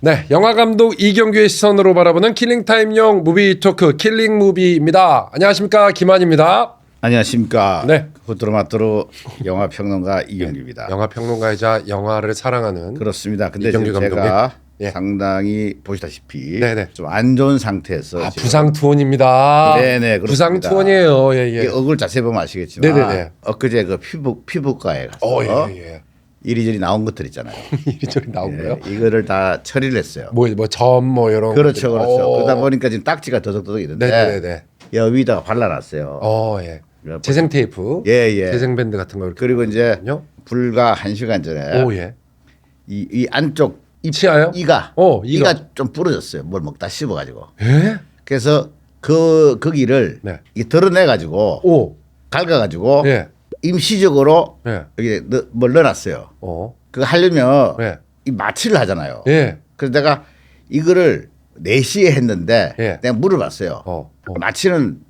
네, 영화 감독 이경규의 시선으로 바라보는 킬링 타임용 무비 토크 킬링 무비입니다. 안녕하십니까 김한입니다. 안녕하십니까. 네. 후뚜루마뚜루 영화 평론가 이경규입니다. 영화 평론가이자 영화를 사랑하는 그렇습니다. 근데 이경규 지금 제가 감독님. 예. 상당히 보시다시피 네네. 좀 안 좋은 상태에서 아, 지금 부상 투혼입니다. 네네, 부상 그렇습니다. 투혼이에요. 예, 이게 예. 얼굴 자세히 보면 아시겠지만 네네네. 엊그제 그 피부 피부과에 가서 어, 예, 예. 이리저리 나온 것들 있잖아요. 이리저리 나온 거요. 예, 이거를 다 처리를 했어요. 뭐, 뭐, 점, 뭐, 이런. 그렇죠, 것들. 그렇죠. 어. 그러다 보니까 지금 딱지가 더덕더덕 있는데 네네네. 여기다가 발라놨어요. 어, 예. 재생 테이프. 예, 예. 재생 밴드 같은 거. 그리고 이제. 불과 한 시간 전에 오, 예. 이, 이 안쪽 이 치아요? 이가 어, 이가. 이가 좀 부러졌어요. 뭘 먹다 씹어가지고. 예? 그래서 그 거기를 네. 이게 드러내 가지고 오. 갈가가지고 예. 임시적으로 예. 여기 넣, 뭘 넣어놨어요. 어. 그거 하려면 예. 이 마취를 하잖아요. 예. 그래서 내가 이거를 4시에 했는데 예. 내가 물어봤어요. 어. 어. 마취는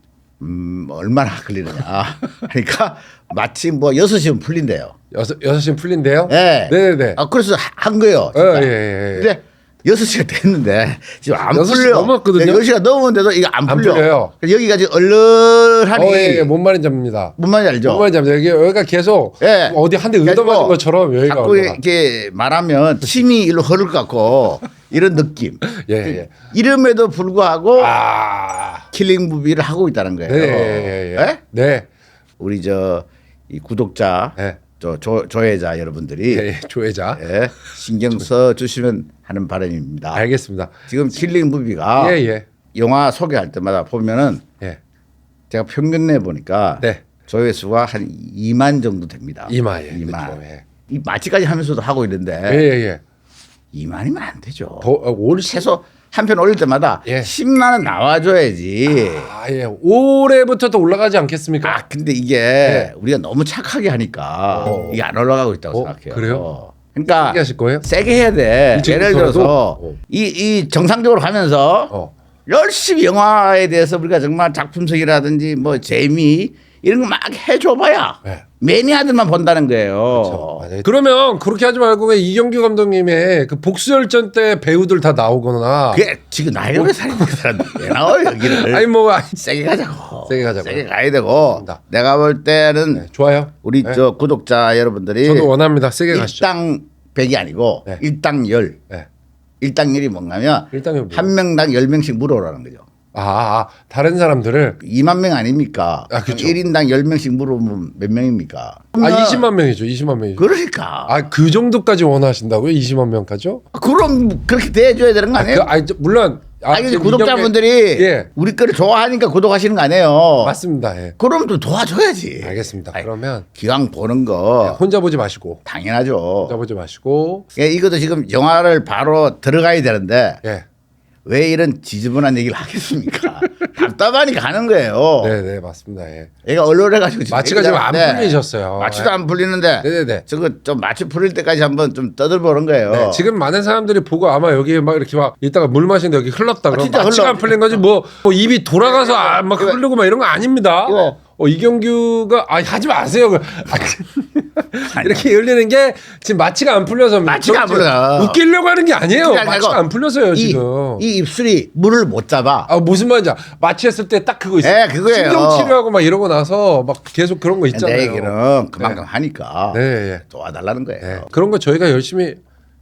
음, 얼마나 걸리느냐. 그러니까 마취 뭐 6시면 풀린대요. 여섯, 여섯 시면 풀린대요? 예. 네네네. 아, 그래서 하- 한 거예요. 예, 진짜. 예, 예, 예. 근데 6시가 됐는데 지금 안 여섯 시 풀려. 넘었거든요? 6시가 넘었는데도 이거 안 안 풀려. 풀려요. 그래서 여기가 지금 얼얼하니 어, 예, 예. 뭔 말인지 압니다. 뭔 말인지 알죠? 뭔 말인지 압니다. 여기, 여기가 계속 예. 어디 한 대 의도맞은 그래가지고 것처럼 여기가 자꾸 올라가. 이렇게 말하면 침이 일로 흐를 것 같고 이런 느낌. 예, 예. 이름에도 불구하고 아. 킬링 무비를 하고 있다는 거예요. 네, 예, 예. 예? 네. 우리 저 이 구독자, 예. 저 조, 조회자 여러분들이 예, 예. 조회자. 예, 신경 써 주시면 하는 바람입니다. 알겠습니다. 지금 킬링 무비가 예, 예. 영화 소개할 때마다 보면은 예. 제가 평균 내 보니까 네. 조회수가 한 2만 정도 됩니다. 이마에. 2만. 그렇죠. 예. 이 마취까지 하면서도 하고 있는데 예, 예, 예. 2만이면 안 되죠. 더, 어, 올 최소 한 편 올릴 때마다 예. 10만 원 나와줘야지. 아, 예. 올해부터 더 올라가지 않겠습니까? 아 근데 이게 우리가 너무 착하게 하니까 네. 어. 이게 안 올라가고 있다고 어, 생각해요. 그래요? 그러니까 세게 하실 거예요? 세게 해야 돼. 일찍 예를 부터라도? 들어서 어. 이, 이 정상적으로 가면서 어. 열심히 영화에 대해서 우리가 정말 작품성이라든지 뭐 재미 이런 거 막 해줘봐야 네. 매니아들만 본다는 거예요. 그렇죠. 그러면 그렇게 하지 말고 왜 이경규 감독님의 그 복수열전 때 배우들 다 나오거나 그게 지금 나이로에 살는 사람 왜 나와요 여기를? 아니 뭐 아니, 세게 가자고. 세게 가자고. 세게 가야 되고. 맞습니다. 내가 볼 때는 네, 좋아요. 우리 네. 저 구독자 여러분들이 저도 원합니다. 세게 가시죠. 일당 100이 아니고 네. 일당 열. 네. 일당 열이 뭔가면? 한 명당 열 명씩 물어오라는 거죠. 아, 아, 다른 사람들을 2만 명 아닙니까? 아, 그쵸. 1인당 10명씩 물어보면 몇 명입니까? 아 20만 명이죠. 20만 명이죠. 그러니까. 아 그 정도까지 원하신다고요? 20만 명까지요? 그럼 그렇게 대해줘야 되는 거 아, 아니에요? 그, 아, 저, 물론 아, 니 지금 구독자분들이 예 우리 거를 좋아하니까 구독하시는 거 아니에요? 맞습니다. 예. 그럼 좀 도와줘야지. 알겠습니다. 아이, 그러면 기왕 보는 거 혼자 보지 마시고 당연하죠. 혼자 보지 마시고 예, 이것도 지금 영화를 바로 들어가야 되는데 예. 왜 이런 지저분한 얘기를 하겠습니까? 답답하니까 가는 거예요. 네, 네, 맞습니다. 예. 얘가 얼얼해가지고 지금 마취가 지금 안 얘기하는데 풀리셨어요. 마취도 예. 안 풀리는데 네네네. 저거 좀 마취 풀릴 때까지 한번 좀 떠들보는 거예요. 네, 지금 많은 사람들이 보고 아마 여기 막 이렇게 막 이따가 물 마시는데 여기 흘렀다 그러면 진짜 마취가 흘러. 안 풀린 거지 뭐, 뭐 입이 돌아가서 아, 막 이거- 흐르고 막 이런 거 아닙니다. 이거. 어, 이경규가 아 하지 마세요. 그- 아, 이렇게 열리는 게 지금 마취가 안 풀려서 마취가 안 저기 풀려. 웃기려고 하는 게 아니에요. 마취가 안 풀려서요 이, 지금. 이 입술이 물을 못 잡아. 아 무슨 말인지 알- 마취했을 때 딱 그거 있어요. 예, 그거예요. 신경 치료하고 막 이러고 나서 막 계속 그런 거 있잖아요. 내 얘기는 그만큼 하니까 네, 예. 도와달라는 거예요. 네. 그런 거 저희가 열심히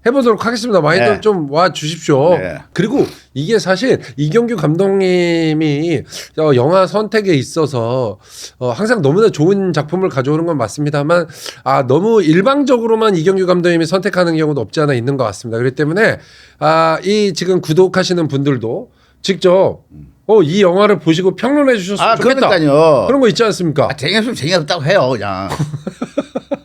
해보도록 하겠습니다. 많이들 네. 좀와 주십시오. 네. 그리고 이게 사실 이경규 감독님이 어, 영화 선택에 있어서 어, 항상 너무나 좋은 작품을 가져오는 건 맞습니다만 아 너무 일방적으로만 이경규 감독님이 선택하는 경우도 없지 않아 있는 것 같습니다. 그렇기 때문에 아이 지금 구독하시는 분들도 직접 어, 이 영화를 보시고 평론해 주셨으면 아, 좋겠다. 그러니까요. 그런 거 있지 않습니까? 아, 재미없으면 재미없다고 해요, 그냥.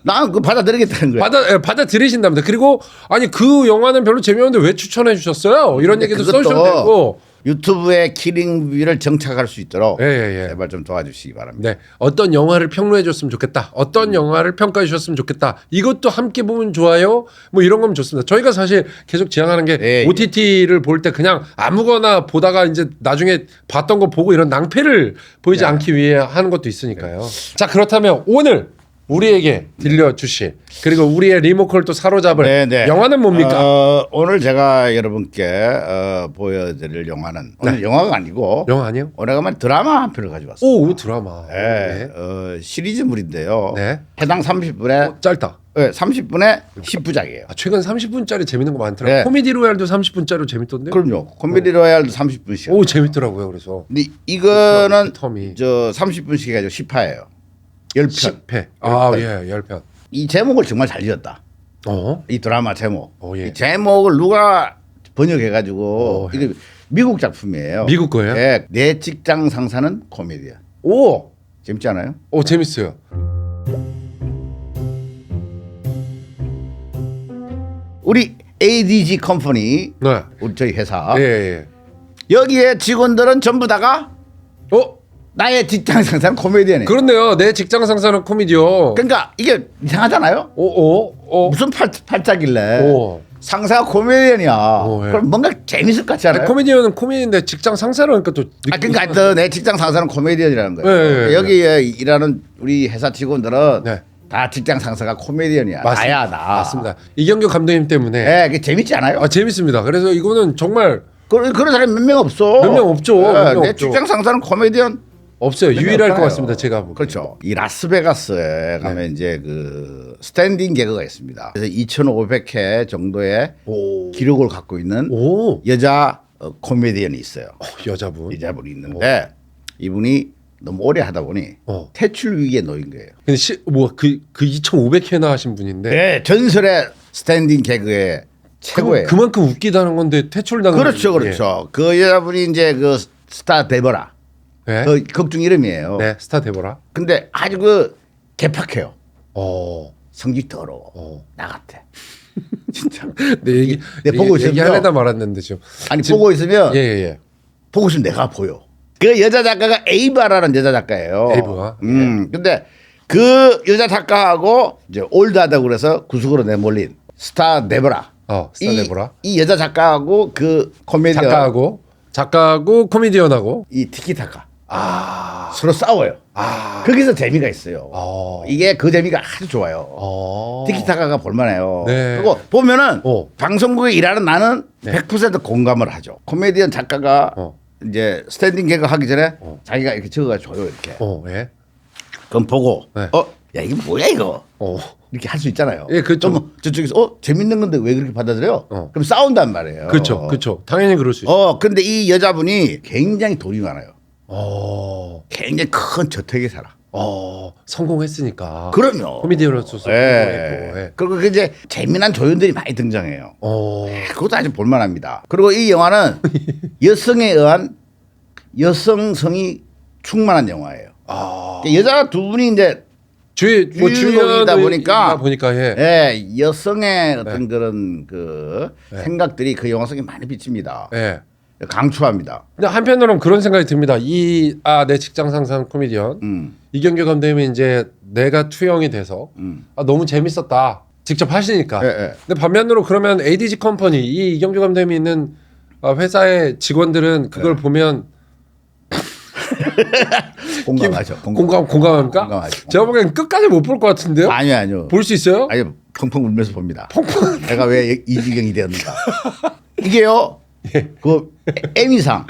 나는 그 받아들이겠다는 거예요. 받아 예, 받아들이신답니다. 그리고 아니 그 영화는 별로 재미없는데 왜 추천해 주셨어요? 이런 얘기도 그것도 써주셔도 되고. 유튜브에 키링 뮤비를 정착할 수 있도록 예, 예, 예. 제발 좀 도와주시기 바랍니다. 네, 어떤 영화를 평론해 줬으면 좋겠다. 어떤 영화를 평가해 주셨으면 좋겠다. 이것도 함께 보면 좋아요. 뭐 이런 거면 좋습니다. 저희가 사실 계속 지향하는 게 예, 예. OTT를 볼 때 그냥 아무거나 보다가 이제 나중에 봤던 거 보고 이런 낭패를 보이지 네. 않기 위해 하는 것도 있으니까요. 자, 그렇다면 오늘 우리에게 들려주실 그리고 우리의 리모컨을 또 사로잡을 네, 네. 영화는 뭡니까? 어, 오늘 제가 여러분께 어, 보여드릴 영화는 오늘 영화가 아니고 네. 영화 아니에요? 오래간만에 드라마 한 편을 가져왔어요. 오 드라마. 네, 네. 어, 시리즈물인데요. 네. 해당 30분에 어, 짧다. 네, 30분에 10부작이에요. 아, 최근 30분짜리 재밌는 거 많더라고요. 네. 코미디 로얄도 30분짜리 재밌던데. 그럼요. 코미디 로얄도 30분씩. 오 재밌더라고요. 그래서 근데 이거는 텀이 저 30분씩 해가지고 10화예요. 10편. 10회. 아 예, 10편. 이 제목을 정말 잘 지었다. 어? 이 드라마 제목. 어, 예. 이 제목을 누가 번역해가지고 어, 예. 이게 미국 작품이에요. 미국 거예요? 예, 내 직장 상사는 코미디야. 오, 재밌지 않아요? 오 재밌어요. 우리 ADG 컴퍼니 네. 우리 저희 회사 예, 예. 여기에 직원들은 전부 다가 어? 나의 직장 상사는 코미디언이에요. 그렇네요. 내 직장 상사는 코미디요. 그러니까 이게 이상하잖아요. 오, 오, 오. 무슨 팔, 팔자길래 오. 상사가 코미디언이야. 오, 예. 그럼 뭔가 재밌을 것 같지 않아요? 코미디언은 코미디인데 직장 상사라니까 또. 아 그러니까 하여튼 내 직장 상사는 코미디언이라는 거예요. 네, 네, 네. 여기에 일하는 우리 회사 직원들은 네. 다 직장 상사가 코미디언이야. 맞습니다. 나야 나. 맞습니다. 이경규 감독님 때문에. 예, 그게 재밌지 않아요? 아 재밌습니다. 그래서 이거는 정말 그런 그런 사람이 몇 명 없어. 몇명 없죠. 예, 몇명 내 없죠. 직장 상사는 코미디언 없어요. 몇명 유일할 것. 같습니다. 제가 보기엔. 그렇죠. 이 라스베가스에 가면 네. 이제 그 스탠딩 개그가 있습니다. 그래서 2,500회 정도의 오. 기록을 갖고 있는 오. 여자 어, 코미디언이 있어요. 어, 여자분. 여자분이 있는데 이분이 너무 오래 하다 보니 어. 퇴출 위기에 놓인 거예요. 근데 시, 뭐그그 2,500회나 하신 분인데. 네, 전설의 스탠딩 개그의 최고예요. 그, 그만큼 웃기다는 건데 퇴출당한. 그렇죠, 그렇죠. 그 여자분이 이제 그 스타 데버라 예. 네. 그 극중 이름이에요. 네, 스타 데보라. 근데 아주 그 개팍해요. 어. 성질 더러워. 어. 나 같아. 진짜. 네, 얘기 네, 보고 있으면요. 얘기하려다 말았는데 지금. 아니 지금- 보고 있으면 예, 예, 예. 보고 있으면 내가 보여. 그 여자 작가가 에이바라는 여자 작가예요. 에이브가? 음. 근데 그 여자 작가하고 이제 올드하다고 그래서 구속으로 내몰린 스타 데버라. 어, 스타 이, 데보라. 이 여자 작가하고 그 코미디언 작가하고 작가하고 코미디언하고 이 티키타카 아. 서로 싸워요. 아. 거기서 재미가 있어요. 어. 이게 그 재미가 아주 좋아요. 어. 티키타카가 볼만해요. 네. 그리고 보면은 어. 방송국에 일하는 나는 네. 100% 공감을 하죠. 코미디언 작가가 어. 이제 스탠딩 개그 하기 전에 자기가 이렇게 적어가지고 줘요 이렇게. 어, 예. 그럼 보고 네. 어, 야 이게 뭐야 이거 어. 이렇게 할 수 있잖아요. 예, 그렇죠. 그럼 저쪽에서 어 재밌는 건데 왜 그렇게 받아들여? 어. 그럼 싸운단 말이에요. 그렇죠. 그렇죠. 당연히 그럴 수 있어. 어, 근데 이 여자분이 굉장히 돈이 많아요. 어. 굉장히 큰 저택에 살아. 어. 성공했으니까. 그럼요. 코미디언으로서 예. 성공했고. 예. 그리고 그 이제 재미난 조연들이 많이 등장해요. 어. 그것도 아주 볼만합니다. 그리고 이 영화는 여성에 의한 여성성이 충만한 영화예요. 아. 여자 두 분이 이제 주, 뭐 주인공이다 보니까 보니까 예. 예, 여성의 어떤 네. 그런 그 생각들이 그 영화 속에 많이 비칩니다. 예. 강추합니다. 근데 한편으로는 그런 생각이 듭니다. 이 아 내 직장 상사 코미디언 음. 이경규 감독님이 이제 내가 투영이 돼서 음. 아 너무 재밌었다. 직접 하시니까. 예, 예. 근데 반면으로 그러면 ADG 컴퍼니 이 이경규 감독님이 있는 아, 회사의 직원들은 그걸 네. 보면 공감하죠. 공감 공감 합니까? 공감하죠. 제가 보기엔 끝까지 못 볼 것 같은데요. 아니요, 아니요. 볼 수 있어요? 아니 펑펑 울면서 봅니다. 펑펑. 내가 왜 이 지경이 되었는가? 이게요. 예. 그 에미상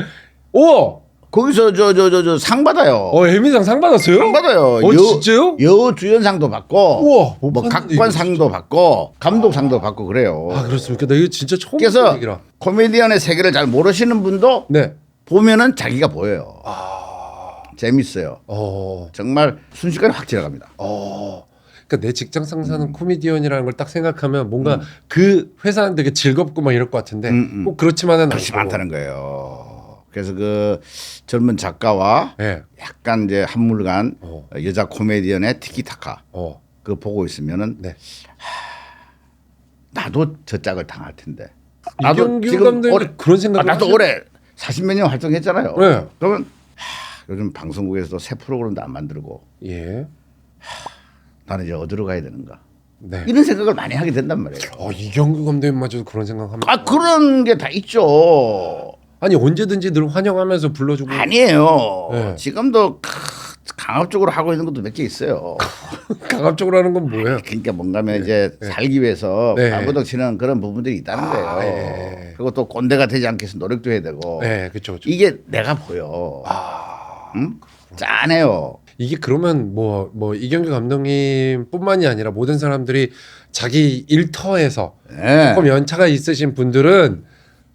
오, 거기서 저 저 저 저 상 받아요. 어 에미상 상 받았어요? 상 받아요. 어 진짜요? 여우 주연상도 받고 우와, 못뭐 봤는데 각관상도 받고 감독상도 받고 그래요. 아 그렇습니까? 나 이거 진짜 처음 그래서 얘기라. 코미디언의 세계를 잘 모르시는 분도 네. 보면은 자기가 보여요. 아, 재밌어요. 어, 정말 순식간에 확 지나갑니다. 어. 그러니까 내 직장 상사는 음. 코미디언이라는 걸 딱 생각하면 뭔가 그 회사는 되게 즐겁고 막 이럴 것 같은데 음, 음. 꼭 그렇지만은 그렇지. 않다는 거예요. 그래서 그 젊은 작가와 예. 약간 이제 한물간 어. 여자 코미디언의 티키타카 어. 그 보고 있으면은 네. 나도 저 짝을 당할 텐데. 이경규 감독님 그런 아, 생각을 나도 하시- 올해 40몇 년 활동했잖아요. 네. 그러면 하, 요즘 방송국에서 새 프로그램도 안 만들고 예. 나는 이제 어디로 가야 되는가 네. 이런 생각을 많이 하게 된단 말이에요. 어, 이경규 감독님마저도 그런 생각합니다. 아 그런 게 다 있죠. 아니 언제든지 늘 환영하면서 불러주고 아니에요. 네. 지금도 크, 강압적으로 하고 있는 것도 몇 개 있어요. 강압적으로 하는 건 뭐예요? 그러니까 뭔가면 이제 살기 위해서 네. 발버둥 치는 그런 부분들이 있다는 아, 거예요. 예. 그리고 또 꼰대가 되지 않기 위해서 노력도 해야 되고 네, 그렇죠. 그렇죠. 이게 내가 보여. 아. 응? 짠해요. 이게 그러면 뭐 뭐 이경규 감독님 뿐만이 아니라 모든 사람들이 자기 일터에서 네. 조금 연차가 있으신 분들은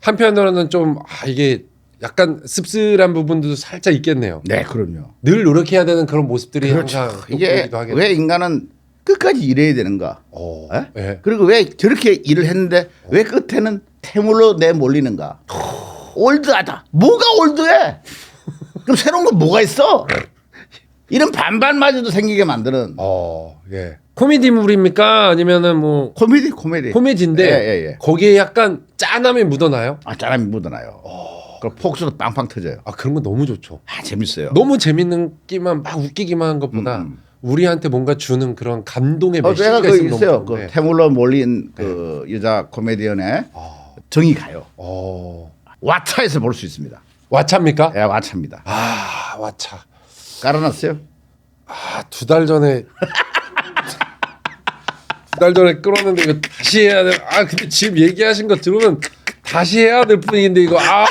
한편으로는 좀 아, 이게 약간 씁쓸한 부분도 살짝 있겠네요. 네, 그럼요. 늘 노력해야 되는 그런 모습들이 그렇죠. 항상 이게 하겠네요. 왜 인간은 끝까지 일해야 되는가? 어, 예? 예. 그리고 왜 저렇게 일을 했는데 왜 끝에는 태물로 내 몰리는가? 올드하다. 뭐가 올드해? 그럼 새로운 건 뭐가 있어? 이런 반반마저도 생기게 만드는 어, 예. 코미디물입니까? 아니면은 뭐 코미디 코미디. 코미디인데 예, 예, 예. 거기에 약간 짠함이 묻어나요? 아, 짜람이 묻어나요. 그럼 폭스로 빵빵 터져요. 아 그런 거 너무 좋죠. 아, 재밌어요. 너무 재밌는 끼만 막 웃기기만 한 것보다 음, 우리한테 뭔가 주는 그런 감동의 어, 메시지가 제가 그 있으면 있어요. 너무 그 좋은데. 태물로 몰린 그 여자 코미디언의 어, 정이 가요. 어, 왓챠에서 볼 수 있습니다. 와차입니까? 예, 왓챠입니다. 아 와차. 깔아놨어요? 아두 달 전에 두 달 전에 끌었는데 이거 다시 해야 돼. 아 근데 지금 얘기하신 거 들으면 다시 해야 될 뿐인데 이거 아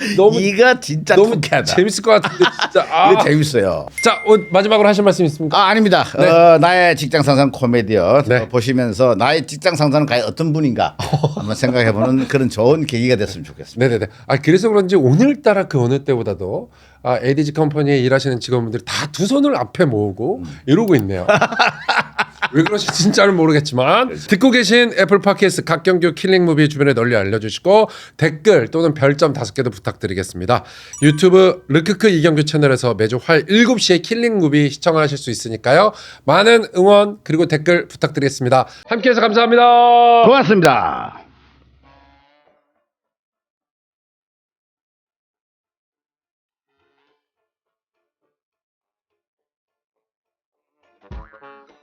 이- 너무 이거 진짜 너무 통쾌하다. 재밌을 것 같은데 진짜. 아. 이거 재밌어요. 자 어, 마지막으로 하실 말씀 있습니까? 아 아닙니다. 네. 어, 나의 직장 상사는 코미디언 네. 어, 보시면서 나의 직장 상사는 과연 어떤 분인가 한번 생각해보는 그런 좋은 계기가 됐으면 좋겠습니다. 네네네. 아 그래서 그런지 오늘따라 그 어느 때보다도 아 에디지 컴퍼니에 일하시는 직원분들이 다 두 손을 앞에 모으고 이러고 있네요. 왜 그러실지 진짜는 모르겠지만 듣고 계신 애플 팟캐스트 각경규 킬링 무비 주변에 널리 알려주시고 댓글 또는 별점 다섯 개도 부탁드리겠습니다. 유튜브 르크크 이경규 채널에서 매주 화요일 7시에 킬링 무비 시청하실 수 있으니까요. 많은 응원 그리고 댓글 부탁드리겠습니다. 함께해서 감사합니다. 고맙습니다. Mm-hmm.